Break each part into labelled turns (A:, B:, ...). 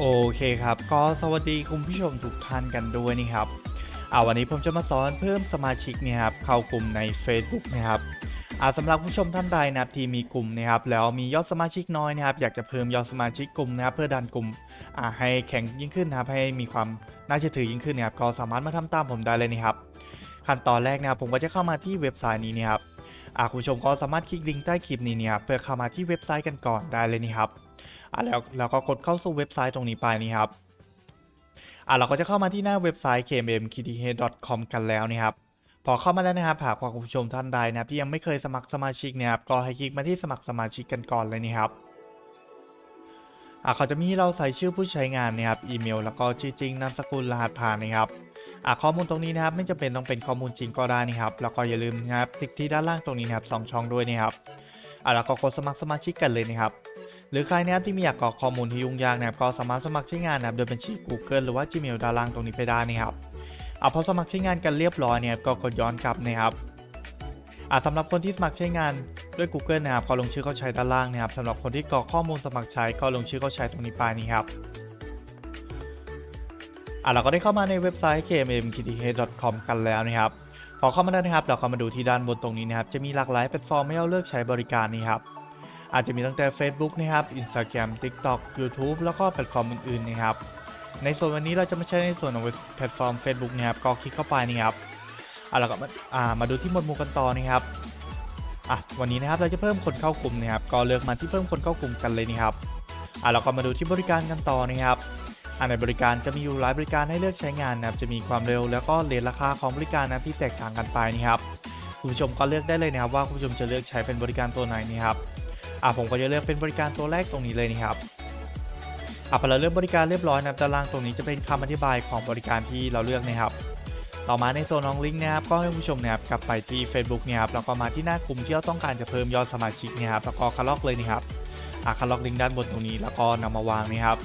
A: โอเคครับ ก็สวัสดีคุณผู้ชมทุกท่านกันด้วยนี่ครับอ่าวันนี้ผมจะมาสอนเพิ่มสมาชิกเนี่ยครับเข้ากลุ่มใน Facebook นะครับอ่าสำหรับผู้ชมท่านใดนะครับที่มีกลุ่มนะครับแล้วมียอดสมาชิกน้อยนะครับอยากจะเพิ่มยอดสมาชิกกลุ่มนะครับเพื่อดันกลุ่มอ่าให้แข็งยิ่งขึ้นนะครับให้มีความน่าเชื่อถือยิ่งขึ้นนะครับก็สามารถมาทำตามผมได้เลยนี่ครับขั้นตอนแรกนะครับผมก็จะเข้ามาที่เว็บไซต์นี้นะครับอ่าคุณผู้ชมก็สามารถคลิกลิงก์ใต้คลิปนี้เนี่ยครับเพื่อเข้ามาที่เว็บไซต์กันก่อนได้เลยนี่ครับ อะแล้วเราก็กดเข้าสู่เว็บไซต์ตรงนี้ไปนี่ครับอะเราก็จะเข้ามาที่หน้าเว็บไซต์ kmmkth.com กันแล้วนี่ครับพอเข้ามาแล้วนะครับหากคุณผู้ชมท่านใดนะครับที่ยังไม่เคยสมัครสมาชิกนี่ยครับก็ให้คลิกมาที่สมัครสมาชิกกันก่อนเลยนี่ครับอะเขาจะมีให้เราใส่ชื่อผู้ใช้งานนะครับอีเมล แล้วก็ชื่อจริงนามสกุลรหัสผ่านนะครับอะข้อมูลตรงนี้นะครับไม่จำเป็นต้องเป็นข้อมูลจริงก็ได้นะครับ แล้วก็อย่าลืมนะครับติ๊กที่ด้านล่างตรงนี้นะครับสองช่องด้วยนะครับอะแล้วก็กดสมัครสมาชิกกันเลยนะครับ หรือใครนะครับที่ม่อยากกรอกข้อมูลที่ยุ่งยากนะครับก็สามารถสมัครใช้งานนะครับโดยบัญชี Google หรือว่า Gmail ด้านล่างตรงนี้ไปได้นะครับเอาพอสมัครใช้งานกันเรียบร้อยเนี่ยก็กดย้อนกลับนะครับอาสำหรับคนที่สมัครใช้งานด้วย Google นะครับก็ลงชื่อเข้าใช้ด้านล่างนะครับสำหรับคนที่กรอกข้อมูลสมัครใช้ก็ลงชื่อเข้าใช้ตรงนี้ไปนี่ครับอ่าเราก็ได้เข้ามาในเว็บไซต์ kmmkth.com กันแล้วนะครับพอเข้ามาแล้นะครับ เราก็มาดูที่ด้านบนตรงนี้นะครับ จะมีหลากหลายแพลตฟอร์มให้เราเลือกใช้บริการนี่ครับ อาจจะมีตั้งแต่ Facebook นะครับ Instagram TikTok YouTube แล้วก็แพลตฟอร์มอื่นๆนะครับ ในส่วนวันนี้เราจะมาใช้ในส่วนของแพลตฟอร์ม Facebook นะครับก็คลิกเข้าไปนี่ครับเอะเราก็มามาดูที่หมวดหมู่กันต่อนะครับอะวันนี้นะครับเราจะเพิ่มคนเข้ากลุ่มนะครับ ก็เลือกมาที่เพิ่มคนเข้ากลุ่มกันเลยนี่ครับอะเราก็มาดูที่บริการกันต่อนะครับอะในบริการจะมีอยู่หลายบริการให้เลือกใช้งานนะครับ จะมีความเร็วแล้วก็เรทราคาของบริการนะที่แตกต่างกันไปนี่ครับ คุณผู้ชมก็เลือกได้เลยนะครับว่าคุณผู้ชมจะเลือกใช้เป็นบริการตัวไหนนี่ครับ อะผมก็จะเลือกเป็นบริการตัวแรกตรงนี้เลยนะครับอะพอเราเลือกบริการเรียบร้อยนะครับด้านล่างตรงนี้จะเป็นคำอธิบายของบริการที่เราเลือกนะครับ ต่อมาในโซนของลิงก์นะครับ ก็ให้ผู้ชมนะครับกลับไปที่ Facebook เนี่ยครับแล้วก็มาที่หน้ากลุ่มที่เราต้องการจะเพิ่มยอดสมาชิกเนะครับแล้วก็คัดลอกเลยนะครับอะคัดลอกลิงก์ด้านบนตรงนี้แล้วก็นำมาวางนะครับ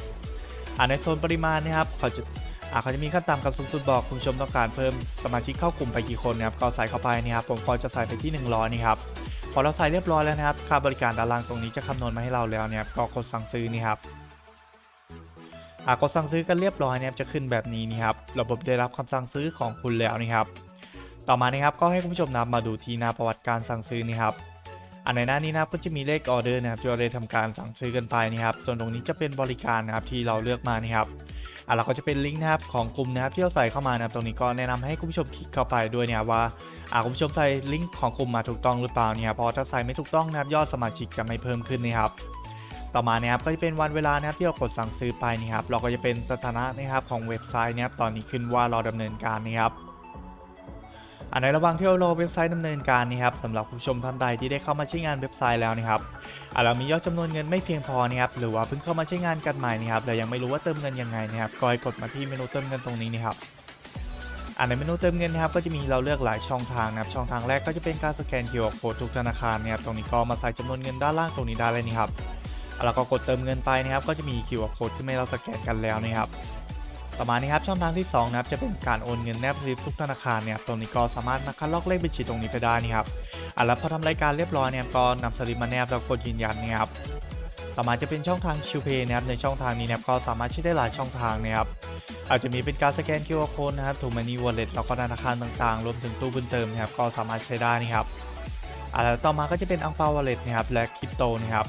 A: อะในโซนปริมาณนะครับเขาจะอะเขาจะมีขั้นต่ำกับสูงสุดบอกคุณชมต้องการเพิ่มสมาชิกเข้ากลุ่มไปกี่คนนะครับก็ใส่เข้าไปนะครับผมก็จะใส่ไปที่ 100 นี่ครับ พอเราใส่เรียบร้อยแล้วนะครับ ค่าบริการด้านล่างตรงนี้จะคำนวณมาให้เราแล้วเนี่ยก็กดสั่งซื้อนี่ครับหากกดสั่งซื้อกันเรียบร้อยเนี่ยจะขึ้นแบบนี้นี่ครับ ระบบได้รับคำสั่งซื้อของคุณแล้วนี่ครับ ต่อมานะครับก็ให้คุณผู้ชมนะมาดูที่หน้าประวัติการสั่งซื้อนี่ครับ อันในหน้านี้นะครับก็จะมีเลขออเดอร์นะครับที่เราได้ทำการสั่งซื้อกันไปนี่ครับ ส่วนตรงนี้จะเป็นบริการนะครับที่เราเลือกมานี่ครับ อะเราก็จะเป็นลิงก์นะครับของกลุ่มนะครับที่เราใส่เข้ามานะครับตรงนี้ก็แนะนำให้คุณผู้ชมคลิกเข้าไปด้วยเนี่ยว่าอ่าคุณผู้ชมใส่ลิงก์ของกลุ่มมาถูกต้องหรือเปล่าเนี่ยพอถ้าใส่ไม่ถูกต้องนะครับยอดสมาชิกจะไม่เพิ่มขึ้นนะครับต่อมาเนี่ยครับก็จะเป็นวันเวลานะครับที่เรากดสั่งซื้อไปนี่ครับเราก็จะเป็นสถานะนะครับของเว็บไซต์นะครับตอนนี้ขึ้นว่าเราดำเนินการนะครับ อันในระหว่างที่เราเว็บไซต์ดำเนินการนี่ครับสำหรับผู้ชมท่านใดที่ได้เข้ามาใช้งานเว็บไซต์แล้วนะครับอาเรามียอดจำนวนเงินไม่เพียงพอนะครับหรือว่าเพิ่งเข้ามาใช้งานกันใหม่นะครับแต่ยังไม่รู้ว่าเติมเงินยังไงนะครับก็ให้กดมาที่เมนูเติมเงินตรงนี้นะครับอ่าในเมนูเติมเงินนะครับก็จะมีเราเลือกหลายช่องทางนะครับช่องทางแรกก็จะเป็นการสแกน QR Code ทุกธนาคารนะครับตรงนี้ก็มาใส่จำนวนเงินด้านล่างตรงนี้ได้เลยนี่ครับอะแล้วก็กดเติมเงินไปนะครับก็จะมี QR Code ที่ให้เราสแกนกันแล้วนะครับ ต่อมานี้ครับช่องทางที่สองนะครับจะเป็นการโอนเงินแนบสลิปทุกธนาคารเนี่ยตรงนี้ก็สามารถมาคัดลอกเลขบัญชีตรงนี้ไปได้นี่ครับอะแล้วพอทำรายการเรียบร้อยเนี่ยก็นำสลิปมาแนบแล้วกดยืนยันนะครับต่อมาจะเป็นช่องทางชิวเพย์นะครับในช่องทางนี้นะครับก็สามารถใช้ได้หลายช่องทางนะครับอาจจะมีเป็นการสแกน QR Code นะครับถูกมันนี่วอลเล็ตแล้วก็ธนาคารต่างๆ รวมถึงตู้บุญเติมนะครับก็สามารถใช้ได้นะครับอ่าแล้วต่อมาก็จะเป็นอังเปาวอลเล็ตนะครับและคริปโตนะครับ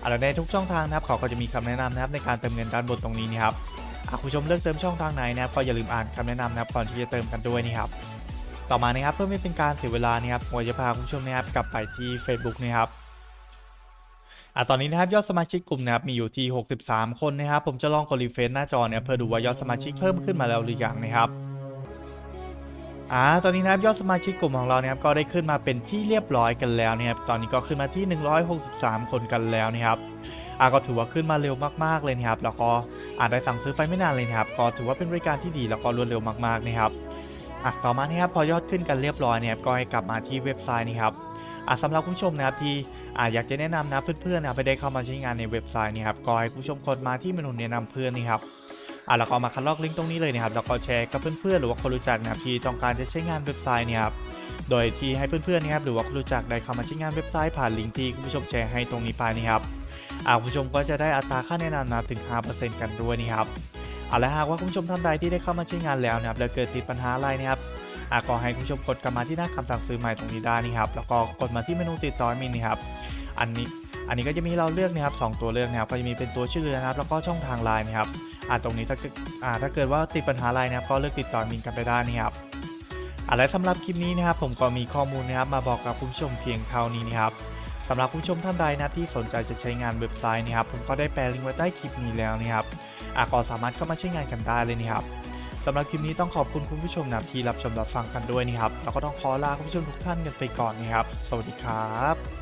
A: อ่าแล้วในทุกช่องทางนะครับเขาก็จะมีคำแนะนำนะครับในการเติมเงินด้านบนตรงนี้นะครับ คุณผู้ชมเลือกเติมช่องทางไหนนะครับก็อย่าลืมอ่านคำแนะนำนะครับก่อนที่จะเติมกันด้วยนะครับต่อมานะครับเพื่อไม่เป็นการเสียเวลานะครับผมจะพาคุณผู้ชมนะครับกลับไปที่ Facebook นะครับอะตอนนี้นะครับยอดสมาชิกกลุ่มนะครับมีอยู่ที่ 63 คนนะครับผมจะลองกดรีเฟรชหน้าจอเนี่ยเพื่อดูว่ายอดสมาชิกเพิ่มขึ้นมาแล้วหรือยังนะครับอ่าตอนนี้นะครับยอดสมาชิกกลุ่มของเราเนี่ยครับก็ได้ขึ้นมาเป็นที่เรียบร้อยกันแล้วนะครับตอนนี้ก็ขึ้นมาที่ 163 คนกันแล้วนะครับ อ่าก็ถือว่าขึ้นมาเร็วมากๆเลยนะครับแล้วก็อ่าได้สั่งซื้อไปไม่นานเลยนะครับก็ถือว่าเป็นบริการที่ดีแล้วก็รวดเร็วมากๆนะครับอะต่อมานะครับพอยอดขึ้นกันเรียบร้อยเนี่ยครับก็ให้กลับมาที่เว็บไซต์นี่ครับอะสำหรับคุณผู้ชมนะครับที่อ่าอยากจะแนะนำนะเพื่อนๆนะไปได้เข้ามาใช้งานในเว็บไซต์นี่ครับก็ให้ผู้ชมกดมาที่เมนูแนะนำเพื่อนนี่ครับอ่าแล้วก็มาคัดลอกลิงก์ตรงนี้เลยนะครับแล้วก็แชร์กับเพื่อนๆหรือว่าคนรู้จักนะครับที่ต้องการจะใช้งานเว็บไซต์เนี่ยครับโดยที่ให้เพื่อนๆนะครับหรือว่าคนรู้จักได้เข้ามาใช้งานเว็บไซต์ผ่านลิงก์ที่คุณผู้ชมแชร์ให้ตรงนี้ไปนี่ครับ คุณผู้ชมก็จะได้อัตราค่าแนะนำนะถึง 5%กันด้วยนะครับเอาละหากว่าคุณผู้ชมท่านใดที่ได้เข้ามาใช้งานแล้วนะครับแล้วเกิดติดปัญหาอะไรนะครับอาก็ให้คุณผู้ชมกดกลับมาที่หน้าคำสั่งซื้อใหม่ตรงนี้ได้นะครับแล้วก็กดมาที่เมนูติดต่อมินนะครับอันนี้อันนี้ก็จะมีเราเลือกนะครับสองตัวเลือกนะครับก็จะมีเป็นตัวชื่อนะครับ แล้วก็ช่องทางไลน์นะครับอ่าตรงนี้ถ้าเกิดอ่าถ้าเกิดว่าติดปัญหาอะไรนะครับก็เลือกติดต่อมินกันไปได้นะครับอ่าและสำหรับคลิปนี้นะครับผมก็มีข้อมูลนะครับมาบอกกับคุณผู้ชมเพียงเท่านี้นะครับำหรับผู้ชมท่านใดนะที่สนใจจะใช้งานเว็บไซต์นะครับผมก็ได้แปะลิงก์ไว้ใต้คลิปนี้แล้วนะครับอาก็สามารถเข้ามาใช้งานกันได้เลยนะครับสำหรับคลิปนี้ต้องขอบคุณคุณผู้ชมนะที่รับชมรับฟังกันด้วยนะครับแล้วก็ต้องขอลาคุณผู้ชมทุกท่านกันไปก่อนนะครับ สวัสดีครับ